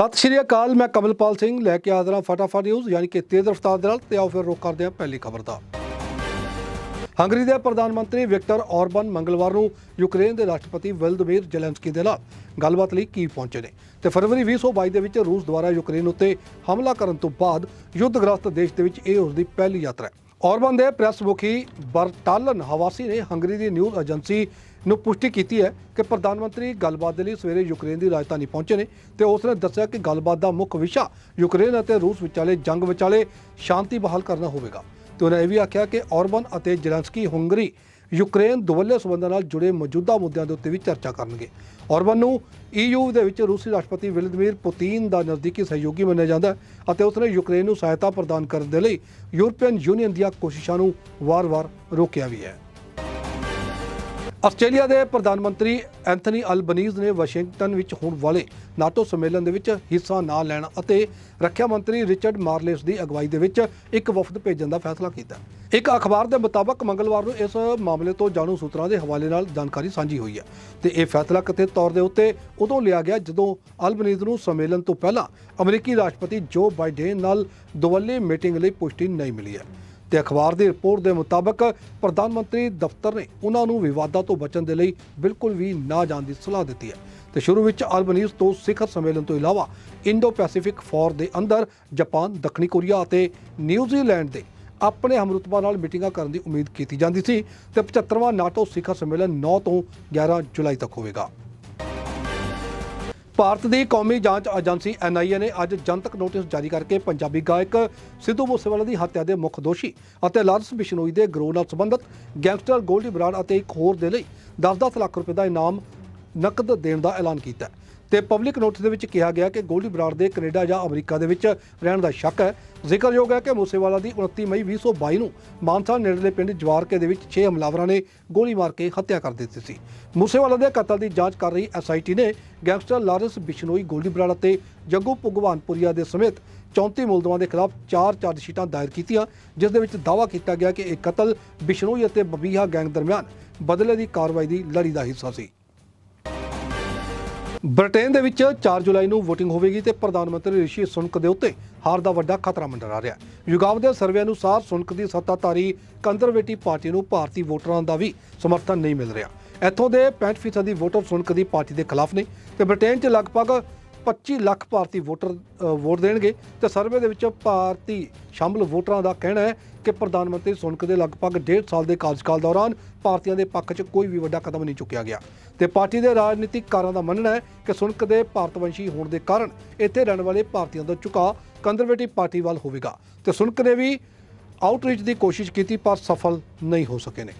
ਸਤਿ ਸ਼੍ਰੀ ਅਕਾਲ, ਮੈਂ ਕਮਲਪਾਲ ਸਿੰਘ, ਲੈ ਕੇ ਹਾਜ਼ਰ ਹਾਂ ਫਟਾਫਟ ਨਿਊਜ਼ ਯਾਨੀ ਕਿ ਤੇਜ਼ ਰਫ਼ਤਾਰ ਦੇ ਨਾਲ, ਤੇ ਆਓ ਫਿਰ ਰੁਕ ਕਰਦੇ ਹਾਂ ਪਹਿਲੀ ਖਬਰ ਦਾ। ਹੰਗਰੀ ਦੇ ਪ੍ਰਧਾਨ ਮੰਤਰੀ ਵਿਕਟਰ ਔਰਬਨ ਮੰਗਲਵਾਰ ਨੂੰ ਯੂਕਰੇਨ ਦੇ ਰਾਸ਼ਟਰਪਤੀ ਵਲਦਮੀਰ ਜ਼ੈਲੈਂਸਕੀ ਦੇ ਨਾਲ ਗੱਲਬਾਤ ਲਈ ਕੀ ਪਹੁੰਚੇ ਨੇ। ਤੇ ਫਰਵਰੀ 2022 ਦੇ ਵਿੱਚ ਰੂਸ ਦੁਆਰਾ ਯੂਕਰੇਨ ਉੱਤੇ ਹਮਲਾ ਕਰਨ ਤੋਂ ਬਾਅਦ ਯੁੱਧਗ੍ਰਸਤ ਦੇਸ਼ ਦੇ ਵਿੱਚ ਇਹ ਉਸ ਦੀ ਪਹਿਲੀ ਯਾਤਰਾ ਹੈ। ਔਰਬਨ ਦੇ ਪ੍ਰੈਸ ਮੁਖੀ ਬਰਟਾਲਨ ਹਵਾਸੀ ਨੇ ਹੰਗਰੀ ਦੀ ਨਿਊਜ਼ ਏਜੰਸੀ ਨੂੰ ਪੁਸ਼ਟੀ ਕੀਤੀ ਹੈ ਕਿ ਪ੍ਰਧਾਨ ਮੰਤਰੀ ਗੱਲਬਾਤ ਦੇ ਲਈ ਸਵੇਰੇ ਯੂਕਰੇਨ ਦੀ ਰਾਜਧਾਨੀ ਪਹੁੰਚੇ ਨੇ ਤੇ ਉਸ ਨੇ ਦੱਸਿਆ ਕਿ ਗੱਲਬਾਤ ਦਾ ਮੁੱਖ ਵਿਸ਼ਾ ਯੂਕਰੇਨ ਅਤੇ ਰੂਸ ਵਿਚਾਲੇ ਜੰਗ ਵਿਚਾਲੇ ਸ਼ਾਂਤੀ ਬਹਾਲ ਕਰਨਾ ਹੋਵੇਗਾ। ਤੇ ਉਹਨਾਂ ਇਹ ਵੀ ਆਖਿਆ ਕਿ ਔਰਬਨ ਅਤੇ ਜ਼ੈਲੈਂਸਕੀ ਹੰਗਰੀ ਯੂਕਰੇਨ ਦੁਵੱਲੇ ਸਬੰਧਾਂ ਨਾਲ ਜੁੜੇ ਮੌਜੂਦਾ ਮੁੱਦਿਆਂ ਦੇ ਉੱਤੇ ਵੀ ਚਰਚਾ ਕਰਨਗੇ। ਔਰਬਨ ਨੂੰ EU ਦੇ ਵਿੱਚ ਰੂਸੀ ਰਾਸ਼ਟਰਪਤੀ ਵਲਾਦੀਮੀਰ ਪੁਤਿਨ ਦਾ ਨਜ਼ਦੀਕੀ ਸਹਿਯੋਗੀ ਮੰਨਿਆ ਜਾਂਦਾ ਅਤੇ ਉਸਨੇ ਯੂਕਰੇਨ ਨੂੰ ਸਹਾਇਤਾ ਪ੍ਰਦਾਨ ਕਰਨ ਦੇ ਲਈ ਯੂਰਪੀਅਨ ਯੂਨੀਅਨ ਦੀਆਂ ਕੋਸ਼ਿਸ਼ਾਂ ਨੂੰ ਵਾਰ-ਵਾਰ ਰੋਕਿਆ ਵੀ ਹੈ। ਆਸਟ੍ਰੇਲੀਆ ਦੇ ਪ੍ਰਧਾਨ ਮੰਤਰੀ ਐਂਥਨੀ ਅਲਬਨੀਜ਼ ਨੇ ਵਾਸ਼ਿੰਗਟਨ ਵਿੱਚ ਹੋਣ ਵਾਲੇ ਨਾਟੋ ਸੰਮੇਲਨ ਦੇ ਵਿੱਚ ਹਿੱਸਾ ਨਾ ਲੈਣ ਅਤੇ ਰੱਖਿਆ ਮੰਤਰੀ ਰਿਚਰਡ ਮਾਰਲੇਸ ਦੀ ਅਗਵਾਈ ਦੇ ਵਿੱਚ ਇੱਕ ਵਫਦ ਭੇਜਣ ਦਾ ਫੈਸਲਾ ਕੀਤਾ। ਇੱਕ ਅਖਬਾਰ ਦੇ ਮੁਤਾਬਕ ਮੰਗਲਵਾਰ ਨੂੰ ਇਸ ਮਾਮਲੇ ਤੋਂ ਜਾਣੂ ਸੂਤਰਾਂ ਦੇ ਹਵਾਲੇ ਨਾਲ ਜਾਣਕਾਰੀ ਸਾਂਝੀ ਹੋਈ ਹੈ ਤੇ ਇਹ ਫੈਸਲਾ ਕਥਿਤ ਤੌਰ ਦੇ ਉੱਤੇ ਉਦੋਂ ਲਿਆ ਗਿਆ ਜਦੋਂ ਅਲਬਨੀਜ਼ ਨੂੰ ਸੰਮੇਲਨ ਤੋਂ ਪਹਿਲਾਂ ਅਮਰੀਕੀ ਰਾਸ਼ਟਰਪਤੀ ਜੋ ਬਾਈਡਨ ਨਾਲ ਦੁਵੱਲੇ ਮੀਟਿੰਗ ਲਈ ਪੁਸ਼ਟੀ ਨਹੀਂ ਮਿਲੀ ਹੈ। ਤੇ ਅਖਬਾਰ ਦੀ ਰਿਪੋਰਟ ਦੇ ਮੁਤਾਬਕ ਪ੍ਰਧਾਨ ਮੰਤਰੀ ਦਫ਼ਤਰ ਨੇ ਉਹਨਾਂ ਨੂੰ ਵਿਵਾਦਾਂ ਤੋਂ ਬਚਣ ਦੇ ਲਈ ਬਿਲਕੁਲ ਵੀ ਨਾ ਜਾਣ ਦੀ ਸਲਾਹ ਦਿੱਤੀ ਹੈ। ਤੇ ਸ਼ੁਰੂ ਵਿੱਚ ਅਲਬਨੀਜ਼ ਤੋਂ ਸਿਖਰ ਸੰਮੇਲਨ ਤੋਂ ਇਲਾਵਾ ਇੰਡੋ ਪੈਸੀਫਿਕ ਫੋਰ ਦੇ ਅੰਦਰ ਜਾਪਾਨ, ਦੱਖਣੀ ਕੋਰੀਆ ਅਤੇ ਨਿਊਜ਼ੀਲੈਂਡ ਦੇ ਆਪਣੇ ਹਮਰੁਤਬਾ ਨਾਲ ਮੀਟਿੰਗਾਂ ਕਰਨ ਦੀ ਉਮੀਦ ਕੀਤੀ ਜਾਂਦੀ ਸੀ ਤੇ 75ਵਾਂ ਨਾਟੋ ਸਿਖਰ ਸੰਮੇਲਨ 9 ਤੋਂ 11 ਜੁਲਾਈ ਤੱਕ ਹੋਵੇਗਾ। ਭਾਰਤ ਦੀ ਕੌਮੀ ਜਾਂਚ ਏਜੰਸੀ ਐਨਆਈਏ ਨੇ ਅੱਜ ਜਨਤਕ ਨੋਟਿਸ ਜਾਰੀ ਕਰਕੇ ਪੰਜਾਬੀ ਗਾਇਕ ਸਿੱਧੂ ਮੂਸੇਵਾਲਾ ਦੀ ਹੱਤਿਆ ਦੇ ਮੁੱਖ ਦੋਸ਼ੀ ਅਤੇ ਲਾਰੈਂਸ ਬਿਸ਼ਨੋਈ ਦੇ ਗਰੋਹ ਨਾਲ ਸੰਬੰਧਿਤ ਗੈਂਗਸਟਰ ਗੋਲਡੀ ਬਰਾੜ ਅਤੇ ਇੱਕ ਹੋਰ ਦੇ ਲਈ 10-10 ਲੱਖ ਰੁਪਏ ਦਾ ਇਨਾਮ ਨਕਦ ਦੇਣ ਦਾ ਐਲਾਨ ਕੀਤਾ ਹੈ। ਤੇ ਪਬਲਿਕ ਨੋਟਿਸ ਦੇ ਵਿੱਚ ਕਿਹਾ ਗਿਆ ਕਿ ਗੋਲਡੀ ਬਰਾੜ ਦੇ ਕੈਨੇਡਾ ਜਾਂ ਅਮਰੀਕਾ ਦੇ ਵਿੱਚ ਰਹਿਣ ਦਾ ਸ਼ੱਕ ਹੈ। ਜ਼ਿਕਰਯੋਗ ਹੈ ਕਿ ਮੂਸੇਵਾਲਾ ਦੀ 29 ਮਈ 2022 ਨੂੰ ਮਾਨਸਾ ਨੇੜਲੇ ਪਿੰਡ ਜਵਾਰਕੇ ਦੇ ਵਿੱਚ 6 ਹਮਲਾਵਰਾਂ ਨੇ ਗੋਲੀ ਮਾਰ ਕੇ ਹੱਤਿਆ ਕਰ ਦਿੱਤੀ ਸੀ। ਮੂਸੇਵਾਲਾ ਦੇ ਕਤਲ ਦੀ ਜਾਂਚ ਕਰ ਰਹੀ ਐਸਆਈਟੀ ਨੇ ਗੈਂਗਸਟਰ ਲਾਰੈਂਸ ਬਿਸ਼ਨੋਈ ਗੋਲਡੀ ਬਰਾੜ ਅਤੇ ਜੱਗੂ ਭਗਵਾਨਪੁਰੀਆ ਦੇ ਸਮੇਤ 34 ਮੁਲਜ਼ਮਾਂ ਦੇ ਖਿਲਾਫ ਚਾਰ ਚਾਰਜ ਸ਼ੀਟਾਂ ਦਾਇਰ ਕੀਤੀਆਂ, ਜਿਸ ਦੇ ਵਿੱਚ ਦਾਅਵਾ ਕੀਤਾ ਗਿਆ ਕਿ ਇਹ ਕਤਲ ਬਿਸ਼ਨੋਈ ਅਤੇ ਬਬੀਹਾ ਗੈਂਗ ਦਰਮਿਆਨ ਬਦਲੇ ਦੀ ਕਾਰਵਾਈ ਦੀ ਲੜੀ ਦਾ ਹਿੱਸਾ ਸੀ। ਬ੍ਰਿਟੇਨ ਦੇ ਵਿੱਚ 4 ਜੁਲਾਈ ਨੂੰ VOTING ਹੋਵੇਗੀ ਤੇ ਪ੍ਰਧਾਨ ਮੰਤਰੀ ਰਿਸ਼ੀ ਸੁਨਕ ਦੇ ਉੱਤੇ ਹਾਰ ਦਾ ਵੱਡਾ ਖਤਰਾ ਮੰਡਰਾ ਰਿਹਾ ਹੈ। ਯੁਗਾਵ ਦੇ ਸਰਵੇ ਅਨੁਸਾਰ ਸੁਨਕ ਦੀ ਸੱਤਾਧਾਰੀ ਕੰਜ਼ਰਵੇਟਿਵ ਪਾਰਟੀ ਨੂੰ ਭਾਰਤੀ ਵੋਟਰਾਂ ਦਾ ਵੀ ਸਮਰਥਨ ਨਹੀਂ ਮਿਲ ਰਿਹਾ। ਇੱਥੋਂ ਦੇ 65% ਦੀ ਵੋਟਰ ਸੁਨਕ ਦੀ ਪਾਰਟੀ ਦੇ ਖਿਲਾਫ ਨੇ ਤੇ ਬ੍ਰਿਟੇਨ 'ਚ ਲਗਭਗ 25 ਲੱਖ ਭਾਰਤੀ ਵੋਟਰ ਵੋਟ ਦੇਣਗੇ ਤੇ ਸਰਵੇ ਦੇ ਵਿੱਚ ਭਾਰਤੀ ਸ਼ਾਮਲ ਵੋਟਰਾਂ ਦਾ ਕਹਿਣਾ ਹੈ ਕਿ ਪ੍ਰਧਾਨ ਮੰਤਰੀ ਸੁਨਕ ਦੇ ਲਗਭਗ 1.5 ਸਾਲ ਦੇ ਕਾਰਜਕਾਲ ਦੌਰਾਨ ਭਾਰਤੀਆਂ ਦੇ ਪੱਖ 'ਚ ਕੋਈ ਵੀ ਵੱਡਾ ਕਦਮ ਨਹੀਂ ਚੁੱਕਿਆ ਗਿਆ। ਤੇ ਪਾਰਟੀ ਦੇ ਰਾਜਨੀਤਿਕਕਾਰਾਂ ਦਾ ਮੰਨਣਾ ਹੈ ਕਿ ਸੁਨਕ ਦੇ ਭਾਰਤਵੰਸ਼ੀ ਹੋਣ ਦੇ ਕਾਰਨ ਇੱਥੇ ਰਹਿਣ ਵਾਲੇ ਭਾਰਤੀਆਂ ਦਾ ਝੁਕਾਅ ਕੰਜ਼ਰਵੇਟਿਵ ਪਾਰਟੀ ਵੱਲ ਹੋਵੇਗਾ। ਤੇ ਸੁਨਕ ਨੇ ਵੀ ਆਊਟਰੀਚ ਦੀ ਕੋਸ਼ਿਸ਼ ਕੀਤੀ ਪਰ ਸਫਲ ਨਹੀਂ ਹੋ ਸਕੇ ਨੇ।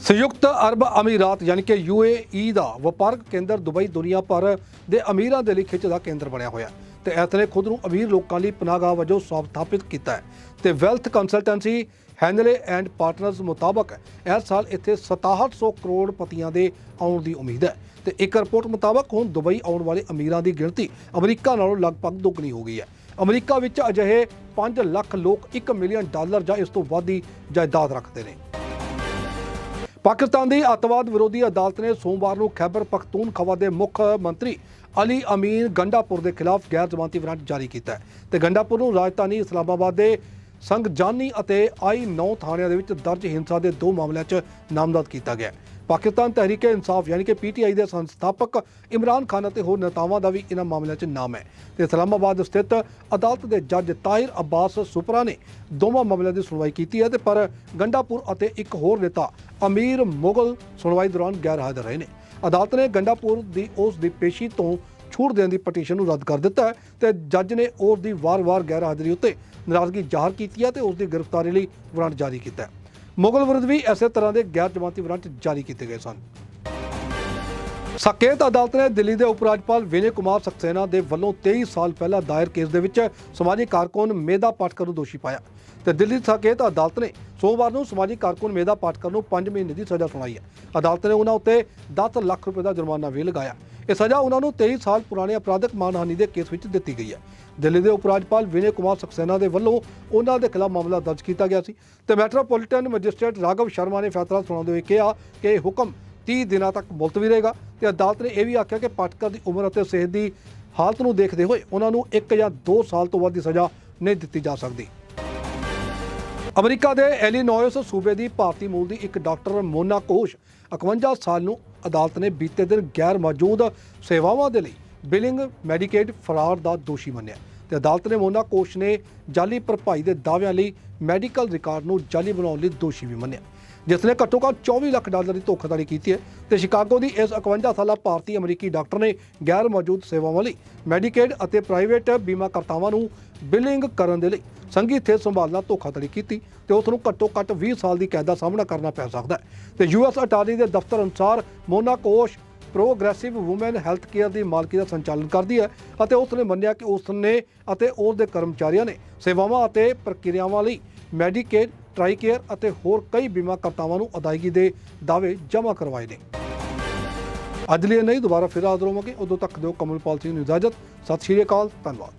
ਸੰਯੁਕਤ ਅਰਬ ਅਮੀਰਾਤ ਯਾਨੀ ਕਿ UAE ਦਾ ਵਪਾਰਕ ਕੇਂਦਰ ਦੁਬਈ ਦੁਨੀਆ ਭਰ ਦੇ ਅਮੀਰਾਂ ਦੇ ਲਈ ਖਿੱਚ ਦਾ ਕੇਂਦਰ ਬਣਿਆ ਹੋਇਆ ਹੈ ਤੇ ਇਸ ਖੁਦ ਨੂੰ ਅਮੀਰ ਲੋਕਾਂ ਲਈ ਪਨਾਹਗਾਹ ਵਜੋਂ ਸਥਾਪਿਤ ਕੀਤਾ ਹੈ ਤੇ wealth consultancy Henley and Partners ਮੁਤਾਬਕ ਇਸ ਸਾਲ ਇੱਥੇ 6700 ਕਰੋੜ ਪਤੀਆਂ ਦੇ ਆਉਣ ਦੀ ਉਮੀਦ ਹੈ ਤੇ ਇੱਕ ਰਿਪੋਰਟ ਮੁਤਾਬਕ ਹੁਣ ਦੁਬਈ ਆਉਣ ਵਾਲੇ ਅਮੀਰਾਂ ਦੀ ਗਿਣਤੀ ਅਮਰੀਕਾ ਨਾਲੋਂ ਲਗਭਗ ਦੁੱਗਣੀ ਹੋ ਗਈ ਹੈ। ਅਮਰੀਕਾ ਵਿੱਚ ਅਜਿਹੇ 5 ਲੱਖ ਲੋਕ 1 ਮਿਲੀਅਨ ਡਾਲਰ ਜਾਂ ਇਸ ਤੋਂ ਵੱਧ ਦੀ ਜਾਇਦਾਦ ਰੱਖਦੇ ਨੇ। ਪਾਕਿਸਤਾਨ ਦੀ ਅੱਤਵਾਦ ਵਿਰੋਧੀ ਅਦਾਲਤ ਨੇ ਸੋਮਵਾਰ ਨੂੰ ਖੈਬਰ ਪਖਤੂਨਖਵਾ ਦੇ ਮੁੱਖ ਮੰਤਰੀ ਅਲੀ ਅਮੀਨ ਗੰਡਾਪੁਰ ਦੇ ਖਿਲਾਫ ਗੈਰ ਜ਼ਮਾਨਤੀ ਵਾਰੰਟ ਜਾਰੀ ਕੀਤਾ ਹੈ ਤੇ ਗੰਡਾਪੁਰ ਨੂੰ ਰਾਜਧਾਨੀ ਇਸਲਾਮਾਬਾਦ ਦੇ ਸੰਗਜਾਨੀ ਅਤੇ ਆਈ 9 ਥਾਣਿਆਂ ਦੇ ਵਿੱਚ ਦਰਜ ਹਿੰਸਾ ਦੇ ਦੋ ਮਾਮਲਿਆਂ 'ਚ ਨਾਮਜ਼ਦ ਕੀਤਾ ਗਿਆ ਹੈ। ਪਾਕਿਸਤਾਨ ਤਹਿਰੀਕੇ ਇਨਸਾਫ ਯਾਨੀ ਕਿ ਪੀਟੀਆਈ ਦੇ ਸੰਸਥਾਪਕ ਇਮਰਾਨ ਖਾਨ ਅਤੇ ਹੋਰ ਨੇਤਾਵਾਂ ਦਾ ਵੀ ਇਹਨਾਂ ਮਾਮਲਿਆਂ 'ਚ ਨਾਮ ਹੈ। ਤੇ ਇਸਲਾਮਾਬਾਦ ਸਥਿਤ ਅਦਾਲਤ ਦੇ ਜੱਜ ਤਾਹਿਰ ਅਬਾਸ ਸੁਪਰਾ ਨੇ ਦੋਵਾਂ ਮਾਮਲਿਆਂ ਦੀ ਸੁਣਵਾਈ ਕੀਤੀ ਹੈ ਤੇ ਪਰ ਗੰਡਾਪੁਰ ਅਤੇ ਇੱਕ ਹੋਰ ਨੇਤਾ ਅਮੀਰ ਮੁਗਲ ਸੁਣਵਾਈ ਦੌਰਾਨ ਗੈਰ ਹਾਜ਼ਰ ਰਹੇ ਨੇ। ਅਦਾਲਤ ਨੇ ਗੰਡਾਪੁਰ ਦੀ ਉਸ ਦੀ ਪੇਸ਼ੀ ਤੋਂ ਛੂਟ ਦੇਣ ਦੀ ਪਟੀਸ਼ਨ ਨੂੰ ਰੱਦ ਕਰ ਦਿੱਤਾ ਹੈ ਤੇ ਜੱਜ ਨੇ ਉਸ ਦੀ ਵਾਰ-ਵਾਰ ਗੈਰ ਹਾਜ਼ਰੀ ਉੱਤੇ ਨਾਰਾਜ਼ਗੀ ਜ਼ਾਹਰ ਕੀਤੀ ਹੈ ਤੇ ਉਸ ਦੀ ਗ੍ਰਿਫਤਾਰੀ ਲਈ ਵਾਰੰਟ ਜਾਰੀ ਕੀਤਾ ਹੈ। ਮੁਗਲ ਵਿਰੁੱਧ ਵੀ ਇਸੇ ਤਰ੍ਹਾਂ ਦੇ ਗੈਰ ਜ਼ਮਾਨਤੀ ਵਾਰੰਟ ਜਾਰੀ ਕੀਤੇ ਗਏ ਸਨ। ਸਾਕੇਤ ਅਦਾਲਤ ਨੇ ਦਿੱਲੀ ਦੇ ਉਪ ਰਾਜਪਾਲ ਵਿਨੇ ਕੁਮਾਰ ਸਕਸੇਨਾ ਦੇ ਵੱਲੋਂ 23 ਸਾਲ ਪਹਿਲਾਂ ਦਾਇਰ ਕੇਸ ਦੇ ਵਿੱਚ ਸਮਾਜਿਕ ਕਾਰਕੁਨ ਮੇਧਾ ਪਾਟਕਰ ਨੂੰ ਦੋਸ਼ੀ ਪਾਇਆ ਤੇ ਦਿੱਲੀ ਸਾਕੇਤ ਅਦਾਲਤ ਨੇ ਸੋਮਵਾਰ ਨੂੰ ਸਮਾਜਿਕ ਕਾਰਕੁਨ ਮੇਧਾ ਪਾਟਕਰ ਨੂੰ 5 ਮਹੀਨੇ ਦੀ ਸਜ਼ਾ ਸੁਣਾਈ ਹੈ। ਅਦਾਲਤ ਨੇ ਉਹਨਾਂ ਉੱਤੇ 10 ਲੱਖ ਰੁਪਏ ਦਾ ਜੁਰਮਾਨਾ ਵੀ ਲਗਾਇਆ। ਇਹ ਸਜ਼ਾ ਉਹਨਾਂ ਨੂੰ 23 ਸਾਲ ਪੁਰਾਣੇ ਅਪਰਾਧਕ ਮਾਨਹਾਨੀ ਦੇ ਕੇਸ ਵਿੱਚ ਦਿੱਤੀ ਗਈ ਹੈ। ਦਿੱਲੀ ਦੇ ਉਪ ਰਾਜਪਾਲ ਵਿਨੇ ਕੁਮਾਰ ਸਕਸੈਨਾ ਦੇ ਵੱਲੋਂ ਉਹਨਾਂ ਦੇ ਖਿਲਾਫ ਮਾਮਲਾ ਦਰਜ ਕੀਤਾ ਗਿਆ ਸੀ। ਤੇ ਮੈਟਰੋਪੋਲੀਟਨ ਮੈਜਿਸਟ੍ਰੇਟ ਰਾਘਵ ਸ਼ਰਮਾ ਨੇ ਫੈਸਲਾ ਸੁਣਾਉਂਦੇ ਹੋਏ ਕਿਹਾ ਕਿ ਇਹ ਹੁਕਮ 30 ਦਿਨਾਂ ਤੱਕ ਮੁਲਤਵੀ ਰਹੇਗਾ ਤੇ ਅਦਾਲਤ ਨੇ ਇਹ ਵੀ ਆਖਿਆ ਕਿ ਪਾਠਕਾਂ ਦੀ ਉਮਰ ਅਤੇ ਸਿਹਤ ਦੀ ਹਾਲਤ ਨੂੰ ਦੇਖਦੇ ਹੋਏ ਉਹਨਾਂ ਨੂੰ 1 ਜਾਂ 2 ਸਾਲ ਤੋਂ ਵੱਧ ਦੀ ਸਜ਼ਾ ਨਹੀਂ ਦਿੱਤੀ ਜਾ ਸਕਦੀ। ਅਮਰੀਕਾ ਦੇ ਐਲੀਨੋਇਸ ਸੂਬੇ ਦੀ ਭਾਰਤੀ ਮੂਲ ਦੀ ਇੱਕ ਡਾਕਟਰ ਮੋਨਾ ਕੋਸ਼ 51 ਸਾਲ ਨੂੰ ਅਦਾਲਤ ਨੇ ਬੀਤੇ ਦਿਨ ਗੈਰ ਮੌਜੂਦ ਸੇਵਾਵਾਂ ਦੇ ਲਈ ਬਿਲਿੰਗ ਮੈਡੀਕੇਡ ਫਰਾਰ ਦਾ ਦੋਸ਼ੀ ਮੰਨਿਆ ਤੇ ਅਦਾਲਤ ਨੇ ਮੋਨਾ ਕੋਸ਼ ਨੇ ਜਾਲੀ ਭਰਪਾਈ ਦੇ ਦਾਅਵਿਆਂ ਲਈ ਮੈਡੀਕਲ ਰਿਕਾਰਡ ਨੂੰ ਜਾਲੀ ਬਣਾਉਣ ਲਈ ਦੋਸ਼ੀ ਵੀ ਮੰਨਿਆ। ਜਿਸ ਨੇ ਘੱਟੋ ਘੱਟ 24 ਲੱਖ ਡਾਲਰ ਦੀ ਧੋਖਾਧੜੀ ਕੀਤੀ ਹੈ ਤੇ ਸ਼ਿਕਾਗੋ ਦੀ ਇਸ 51 ਸਾਲਾ ਭਾਰਤੀ ਅਮਰੀਕੀ ਡਾਕਟਰ ਨੇ ਗੈਰ ਮੌਜੂਦ ਸੇਵਾਵਾਂ ਲਈ ਮੈਡੀਕੇਡ ਅਤੇ ਪ੍ਰਾਈਵੇਟ ਬੀਮਾਕਰਤਾਵਾਂ ਨੂੰ ਬਿਲਿੰਗ ਕਰਨ ਦੇ ਲਈ ਸੰਗੀ ਥੇ ਸੰਭਾਲਣਾ ਧੋਖਾਧੜੀ ਕੀਤੀ ਤੇ ਉਸ ਨੂੰ ਘੱਟੋ ਘੱਟ 20 ਸਾਲ ਦੀ ਕੈਦ ਦਾ ਸਾਹਮਣਾ ਕਰਨਾ ਪੈ ਸਕਦਾ ਹੈ। ਤੇ ਯੂਐਸ ਅਟਾਰਨੀ ਦੇ ਦਫ਼ਤਰ ਅਨੁਸਾਰ Mona Kosh progressive women health care ਦੀ ਮਾਲਕੀ ਦਾ ਸੰਚਾਲਨ ਕਰਦੀ ਹੈ ਅਤੇ ਉਸ ਨੇ ਮੰਨਿਆ ਕਿ ਉਸ ਨੇ ਅਤੇ ਉਸ ਦੇ ਕਰਮਚਾਰੀਆਂ ਨੇ ਸੇਵਾਵਾਂ ਅਤੇ ਪ੍ਰਕਿਰਿਆਵਾਂ ਲਈ ਮੈਡੀਕੇਡ ਟ੍ਰਾਈਕੇਅਰ ਅਤੇ ਹੋਰ ਕਈ ਬੀਮਾ ਕਰਤਾਵਾਂ ਨੂੰ ਅਦਾਇਗੀ ਦੇ ਦਾਅਵੇ ਜਮ੍ਹਾਂ ਕਰਵਾਏ ਨੇ। ਅੱਜ ਲਈ ਨਹੀਂ, ਦੁਬਾਰਾ ਫਿਰ ਹਾਜ਼ਰ ਹੋਵਾਂਗੇ। ਉਦੋਂ ਤੱਕ ਦਿਓ ਕਮਲਪਾਲ ਸਿੰਘ ਨੂੰ ਇਜਾਜ਼ਤ। ਸਤਿ ਸ਼੍ਰੀ ਅਕਾਲ, ਧੰਨਵਾਦ।